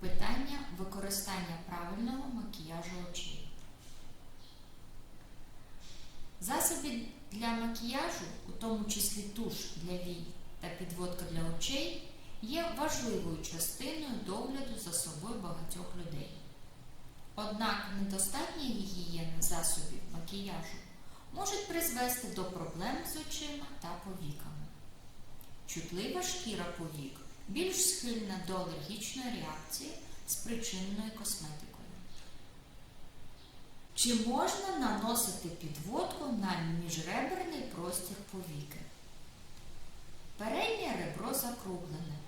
питання використання правильного макіяжу очей. Засоби для макіяжу, у тому числі туш для вій та підводка для очей, є важливою частиною догляду за собою багатьох людей. Однак недостатня гігієни засобів макіяжу можуть призвести до проблем з очима та повіками. Чутлива шкіра повік більш схильна до алергічної реакції, спричиненої косметикою. Чи можна наносити підводку на міжреберний простір повіки? Переднє ребро закруглене.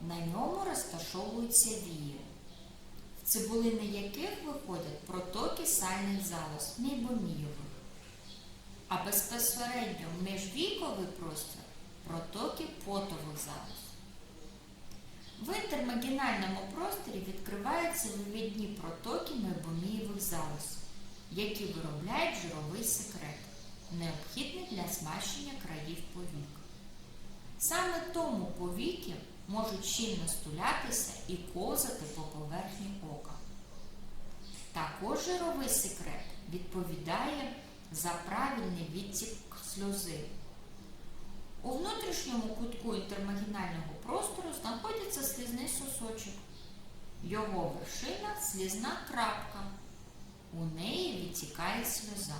На ньому розташовуються вії, цибулини яких виходять протоки сальних залоз мейбомійових, а безпосередньо в міжвіковий простір протоки потових залоз. В інтермагінальному просторі відкриваються вивідні протоки мейбомієвих залоз, які виробляють жировий секрет, необхідний для змащення країв повік. Саме тому повіки можуть щільно стулятися і ковзати по поверхні ока. Також жировий секрет відповідає за правильний відтік сльози. У внутрішньому кутку інтермагінального простору знаходиться слізний сосочок. Його вершина слізна крапка. У неї відтікає сльоза.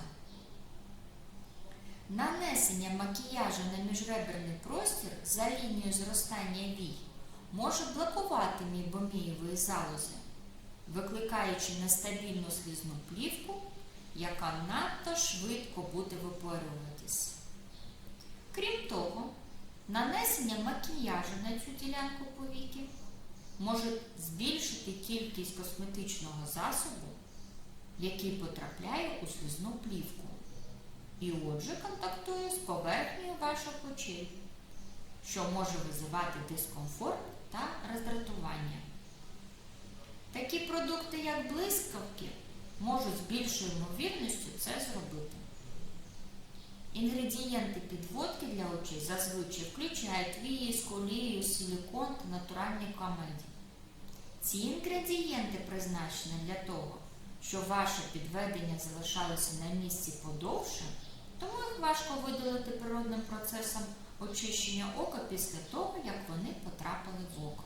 Нанесення макіяжу на міжреберний простір за лінією зростання вій може блокувати мійбомієвої залози, викликаючи нестабільну слізну плівку, яка надто швидко буде випарюватися. Крім того, нанесення макіяжу на цю ділянку повіки може збільшити кількість косметичного засобу, який потрапляє у слізну плівку і отже контактує з поверхнею ваших очей, що може визивати дискомфорт та роздратування. Такі продукти, як блискавки, можуть з більшою ймовірністю це зробити. Інгредієнти підводки для очей зазвичай включають віск, олію, силікон та натуральні камеді. Ці інгредієнти призначені для того, щоб ваше підведення залишалося на місці подовше, тому їх важко видалити природним процесом очищення ока після того, як вони потрапили в око.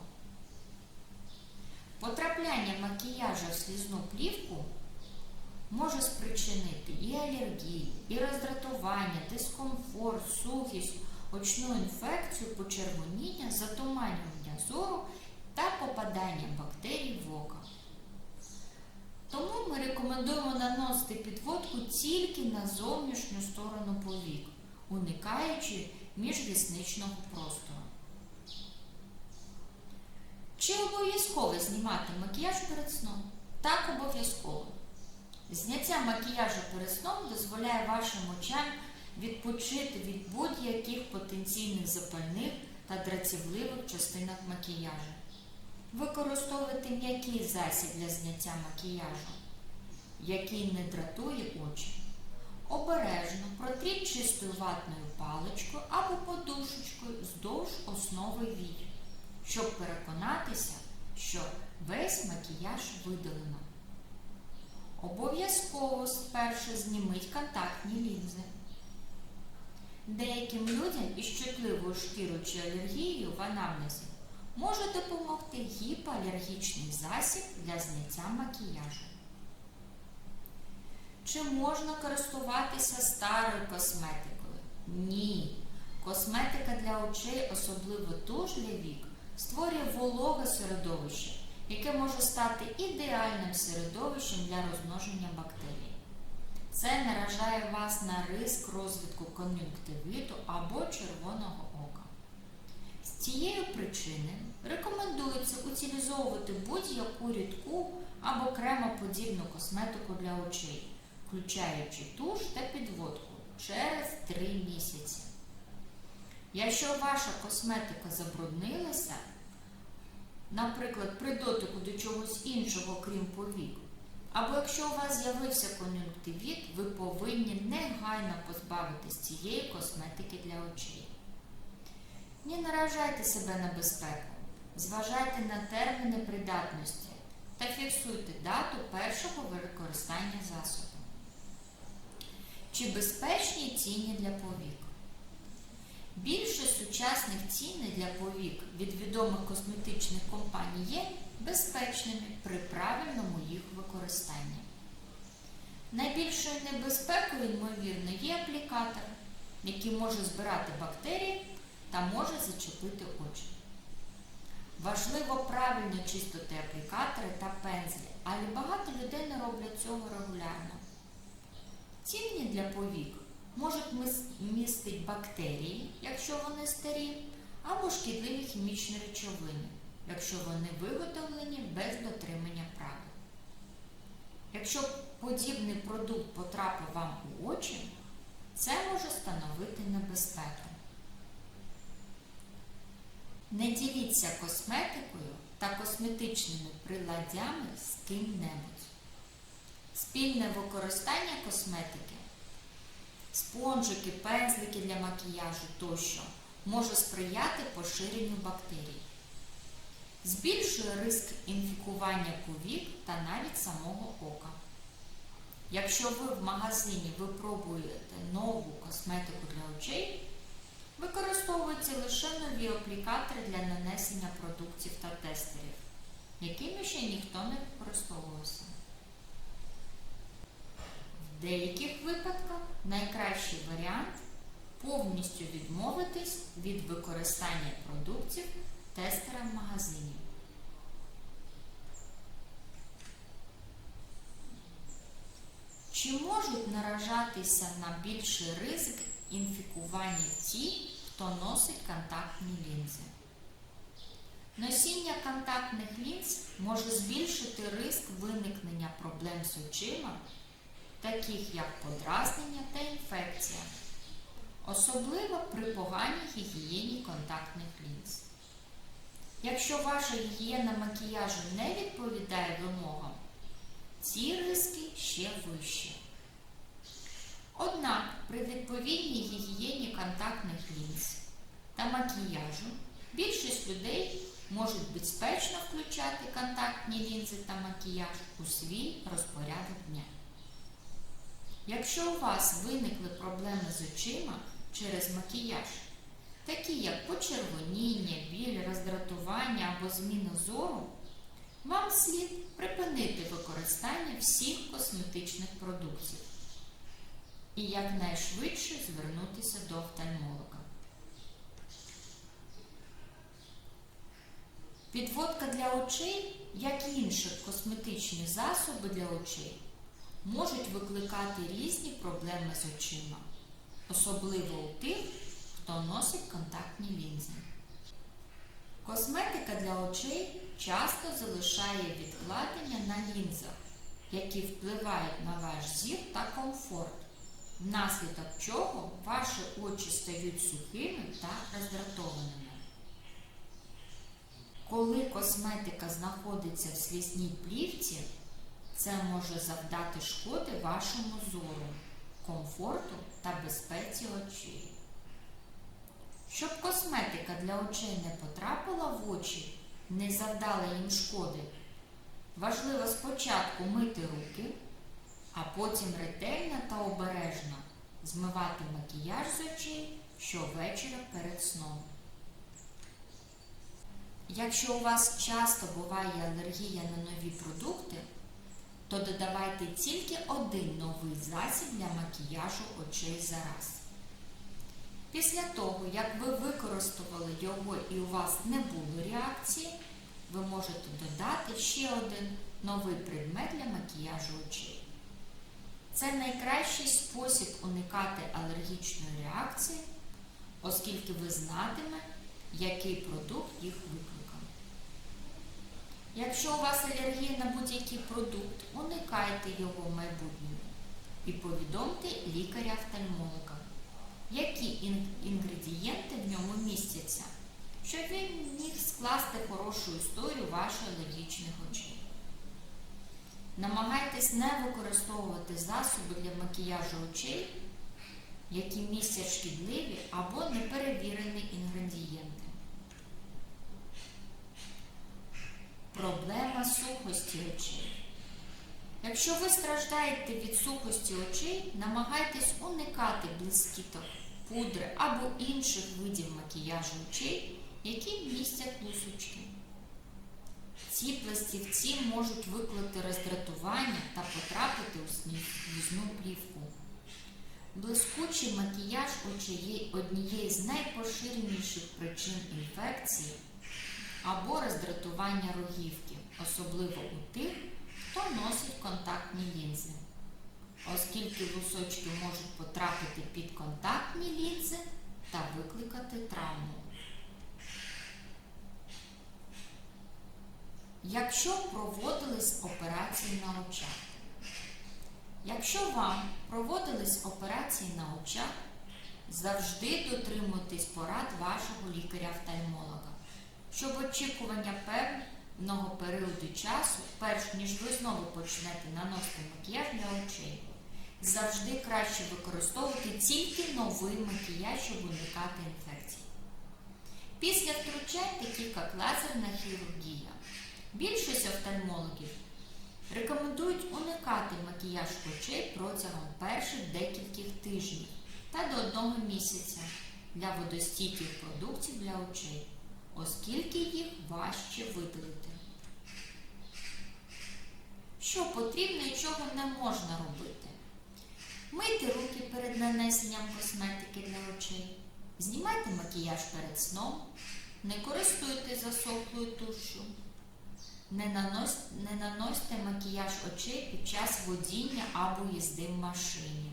Потрапляння макіяжу в слізну плівку може спричинити і і роздратування, дискомфорт, сухість, очну інфекцію, почервоніння, затуманювання зору та попадання бактерій в око. Тому ми рекомендуємо наносити підводку тільки на зовнішню сторону повік, уникаючи міжвісничного простору. Чи обов'язково знімати макіяж перед сном? Так обов'язково. Зняття макіяжу перед сном дозволяє вашим очам відпочити від будь-яких потенційних запальних та дратівливих частинок макіяжу. Використовувати м'який засіб для зняття макіяжу, який не дратує очі. Обережно протріть чистою ватною паличкою або подушечкою вздовж основи вій, щоб переконатися, що весь макіяж видалено. Обов'язково спершу зніміть контактні лінзи. Деяким людям із чутливою шкірою чи алергією в анамнезі може допомогти гіпоалергічний засіб для зняття макіяжу. Чи можна користуватися старою косметикою? Ні. Косметика для очей, особливо для вік, створює вологе середовище, яке може стати ідеальним середовищем для розмноження бактерій. Це наражає вас на риск розвитку кон'юнктивиту або червоного ока. З цієї причини рекомендується утилізовувати будь-яку рідку або кремоподібну косметику для очей, включаючи туш та підводку через 3 місяці. Якщо ваша косметика забруднилася, наприклад, при дотику до чогось іншого, крім повік, або якщо у вас з'явився кон'юнктивіт, ви повинні негайно позбавитись цієї косметики для очей. Не наражайте себе на безпеку. Зважайте на терміни придатності та фіксуйте дату першого використання засобу. Чи безпечні тіні для повік? Більше сучасних тіней для повік від відомих косметичних компаній є безпечними при правильному їх використанні. Найбільшою небезпекою, ймовірно, є аплікатор, який може збирати бактерії та може зачепити очі. Важливо правильно чистити аплікатори та пензлі, але багато людей не роблять цього регулярно. Тіні для повік можуть містити бактерії, якщо вони старі, або шкідливі хімічні речовини, якщо вони виготовлені без дотримання правил. Якщо подібний продукт потрапив вам у очі, це може становити небезпеку. Не діліться косметикою та косметичними приладдями з ким-небудь. Спільне використання косметики, спонжики, пензлики для макіяжу тощо може сприяти поширенню бактерій. Збільшує ризик інфікування повік та навіть самого ока. Якщо ви в магазині випробуєте нову косметику для очей, використовуються лише нові аплікатори для нанесення продуктів та тестерів, якими ще ніхто не користувався. В деяких випадках найкращий варіант повністю відмовитись від використання продуктів тестера в магазині. Чи можуть наражатися на більший ризик інфікування ті, хто носить контактні лінзи? Носіння контактних лінз може збільшити ризик виникнення проблем з очима, таких як подразнення та інфекція, особливо при поганій гігієні контактних лінз. Якщо ваша гігієна макіяжу не відповідає вимогам, ці риски ще вищі. Однак при відповідній гігієні контактних лінз та макіяжу більшість людей можуть безпечно включати контактні лінзи та макіяж у свій розпорядок дня. Якщо у вас виникли проблеми з очима через макіяж, такі як почервоніння, біль, роздратування або зміна зору, вам слід припинити використання всіх косметичних продуктів і якнайшвидше звернутися до офтальмолога. Підводка для очей, як і інші косметичні засоби для очей, можуть викликати різні проблеми з очима, особливо у тих, хто носить контактні лінзи. Косметика для очей часто залишає відкладення на лінзах, які впливають на ваш зір та комфорт, внаслідок чого ваші очі стають сухими та роздратованими. Коли косметика знаходиться в слізній плівці, це може завдати шкоди вашому зору, комфорту та безпеці очей. Щоб косметика для очей не потрапила в очі, не завдала їм шкоди, важливо спочатку мити руки, а потім ретельно та обережно змивати макіяж з очей щовечора перед сном. Якщо у вас часто буває алергія на нові продукти, то додавайте тільки один новий засіб для макіяжу очей за раз. Після того, як ви використовували його і у вас не було реакції, ви можете додати ще один новий предмет для макіяжу очей. Це найкращий спосіб уникати алергічної реакції, оскільки ви знатиме, який продукт їх викликав. Якщо у вас алергія на будь-який продукт, уникайте його в майбутньому і повідомте лікаря-офтальмолога, які ін- інгредієнти в ньому містяться, щоб він міг скласти хорошу історію ваших алергічних очей. Намагайтесь не використовувати засоби для макіяжу очей, які містять шкідливі або неперевірені інгредієнти. Проблема сухості очей. Якщо ви страждаєте від сухості очей, намагайтесь уникати блискіток, пудри або інших видів макіяжу очей, які містять лусочки. Ці пластівці можуть викликати роздратування та потрапити у слізну плівку. Блискучий макіяж очей є однією з найпоширеніших причин інфекції або роздратування рогівки, особливо у тих, хто носить контактні лінзи. Оскільки лусочки можуть потрапити під контактні лінзи та викликати травму. Якщо проводились операції на очах. Якщо вам проводились операції на очах, завжди дотримуйтесь порад вашого лікаря-офтальмолога, щоб очікування певного періоду часу, перш ніж ви знову почнете наносити макіяж для очей, завжди краще використовувати тільки новий макіяж, щоб уникати інфекцій. Після втручань, такі як лазерна хірургія, більшість офтальмологів Рекомендують уникати макіяж очей протягом перших декількох тижнів та до одного місяця для водостійких продуктів для очей, оскільки їх важче видалити. Що потрібно і чого не можна робити? Мийте руки перед нанесенням косметики для очей, знімайте макіяж перед сном, не користуйтесь засохлою тушшю. Не, нанось, не наносьте макіяж очей під час водіння або їзди в машині.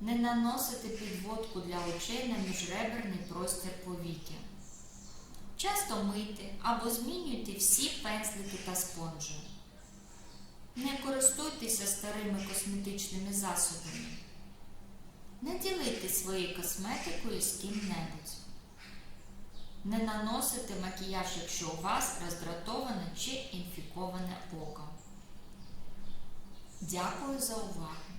Не наносите підводку для очей на міжреберний простір повіки. Часто мийте або змінюйте всі пензлики та спонжі. Не користуйтеся старими косметичними засобами. Не ділитесь своєю косметикою з ким-небудь. Не наносити макіяж, якщо у вас роздратоване чи інфіковане око. Дякую за увагу!